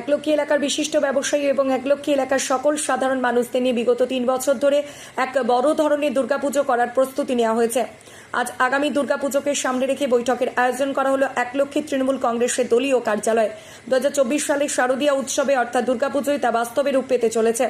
একলক্ষী এলাকার বিশিষ্ট ব্যবসায়ী এবং এক লক্ষ এলাকার সকল সাধারণ মানুষদের নিয়ে বিগত তিন বছর ধরে এক বড় ধরনের দুর্গাপুজো করার প্রস্তুতি নেওয়া হয়েছে। আজ আগামী দুর্গাপুজোকে সামনে রেখে বৈঠকের আয়োজন করা হলো একলক্ষী তৃণমূল কংগ্রেসের দলীয় কার্যালয়। চব্বিশ সালে শারদীয়া উৎসবে অর্থাৎ দুর্গাপুজোয় তা বাস্তবে রূপ পেতে চলেছে।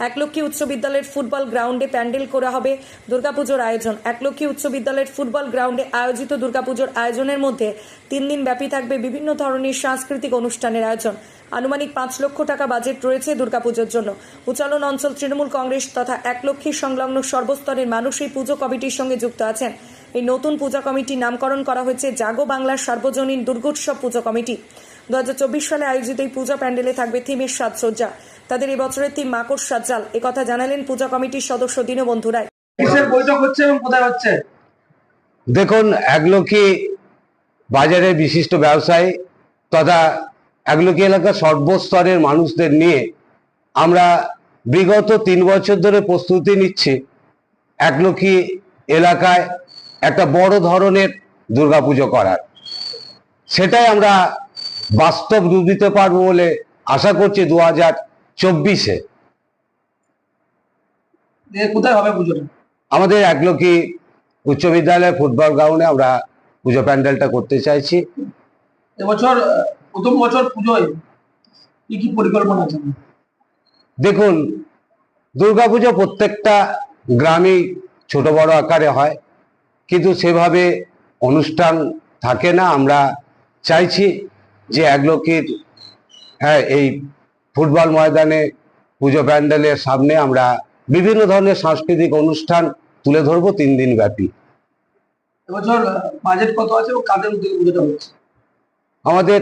একলক্ষী উচ্চ বিদ্যালয়ের ফুটবল গ্রাউন্ডে প্যান্ডেল করা হবে দুর্গাপুজোর আয়োজন। একলক্ষী উচ্চ বিদ্যালয়ের ফুটবল গ্রাউন্ডে আয়োজিত দুর্গাপুজোর আয়োজনের মধ্যে তিন দিন ব্যাপী থাকবে বিভিন্ন ধরনের সাংস্কৃতিক অনুষ্ঠানের আয়োজন। আনুমানিক পাঁচ লক্ষ টাকা বাজেট রয়েছে দুর্গাপুজোর জন্য। উচালন অঞ্চল তৃণমূল কংগ্রেস তথা একলক্ষী সংলগ্ন সর্বস্তরের মানুষ এই পুজো কমিটির সঙ্গে যুক্ত আছেন। এই নতুন পূজা কমিটির নামকরণ করা হয়েছে জাগো বাংলার সার্বজনীন দুর্গোৎসব পুজো কমিটি। দু হাজার চব্বিশ সালে আয়োজিত এই পূজা প্যান্ডেলে থাকবে থিমের সাজসজ্জা। তাদের এই বছরের থিম মাকড় সাজ্জাল। একথা জানালেন পূজা কমিটির সদস্য দীনবন্ধু রায়। কিসের বৈঠক হচ্ছে এবং কোথায় হচ্ছে? দেখুন একলক্ষী বাজারের বিশিষ্ট ব্যবসায়ী তথা একলক্ষী এলাকার সর্বস্তরের মানুষদের নিয়ে আমরা বিগত তিন বছর ধরে প্রস্তুতি নিচ্ছি একলক্ষী এলাকায় একটা বড় ধরনের দুর্গাপুজো করার। সেটাই আমরা বাস্তব রূপ দিতে পারব বলে আশা করছি দু হাজার চব্বিশে। কোথায় হবে পুজোটা আমাদের একলক্ষী উচ্চ বিদ্যালয় ফুটবল গ্রাউন্ডে আমরা পুজো প্যান্ডেলটা করতে চাইছি। এবছর প্রথম বছর পুজোয় কি কি পরিকল্পনা আছে? দেখুন দুর্গাপুজো প্রত্যেকটা গ্রামেই ছোট বড় আকারে হয় কিন্তু সেভাবে অনুষ্ঠান থাকে না। আমরা চাইছি যে একলক্ষীর হ্যাঁ এই ফুটবল ময়দানে পুজো প্যান্ডেলের সামনে আমরা বিভিন্ন ধরনের সাংস্কৃতিক অনুষ্ঠান তুলে ধরবো তিন দিন ব্যাপী। এবছর বাজেট কত আছে ও কাদের উদ্যোগে পুজোটা হচ্ছে? আমাদের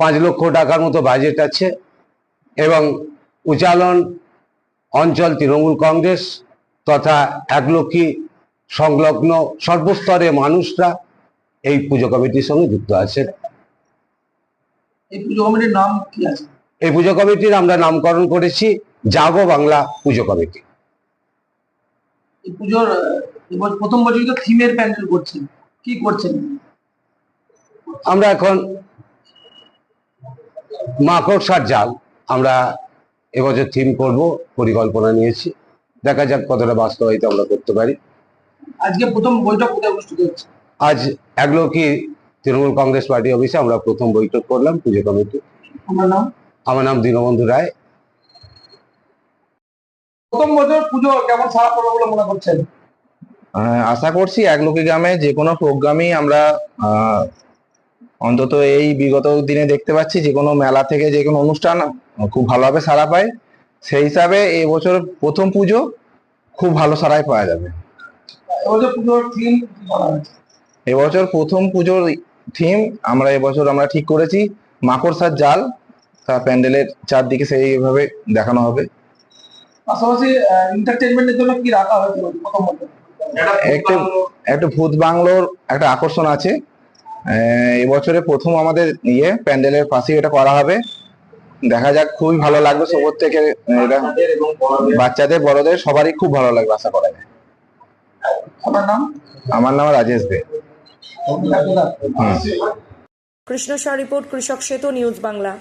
পাঁচ লক্ষ টাকার মতো বাজেট আছে এবং উচালন অঞ্চল তৃণমূল কংগ্রেস তথা একলক্ষী সংলগ্ন সর্বস্তরের মানুষরা এই পুজো কমিটির সঙ্গে যুক্ত আছে। এই পুজো কমিটির নাম কি আছে? এই পুজো কমিটির আমরা নামকরণ করেছি জাগো বাংলা পুজো কমিটি। পুজোর প্রথম বছরই তো থিমের প্যান্ডেল করছেন। কি করছেন? আমরা এখন মাকড়সার জাল আমরা এবছর থিম করব পরিকল্পনা নিয়েছি। দেখা যাক কতটা বাস্তবায়িত আমরা করতে পারি। আজকে প্রথম বৈঠক কোথায় অনুষ্ঠিত হচ্ছে? আজ তৃণমূল কংগ্রেস পার্টি অফিসে আমরা প্রথম বৈঠক করলাম পুজো কমিটি। আমার নাম? আমার নাম দীনবন্ধু রায়। প্রথম বছর পুজো কেমন সারা পড়বে বলে মনে করছেন? আশা করছি এক একলোকি গ্রামে যে কোনো প্রোগ্রামই আমরা অন্তত এই বিগত দিনে দেখতে পাচ্ছি যে কোনো মেলা থেকে যে কোনো অনুষ্ঠান খুব ভালোভাবে সাড়া পায়। সেই হিসাবে এবছর প্রথম পুজো খুব ভালো সাড়াই পাওয়া যাবে। এবছর প্রথম পুজোর থিম আমরা এবছর আমরা ঠিক করেছি মাকড়সার জাল। তা প্যান্ডেলের চারদিকে সেইভাবে দেখানো হবে। পাশাপাশি এন্টারটেনমেন্টের জন্য কি রাখা হয়েছে প্রথম বছর একটু একটু ভূত বাংলোর একটা আকর্ষণ আছে। এবছরে প্রথম আমাদের ইয়ে প্যান্ডেলের পাশে এটা করা হবে। দেখা যাক খুবই ভালো লাগবে সবর থেকে। এটা বাচ্চাদের বড়দের। সবারই খুব ভালো লাগবে আশা করা যায়। নাম? আমার নাম রাজেশ দে। Krishna Shah report Krishak Setu news Bangla.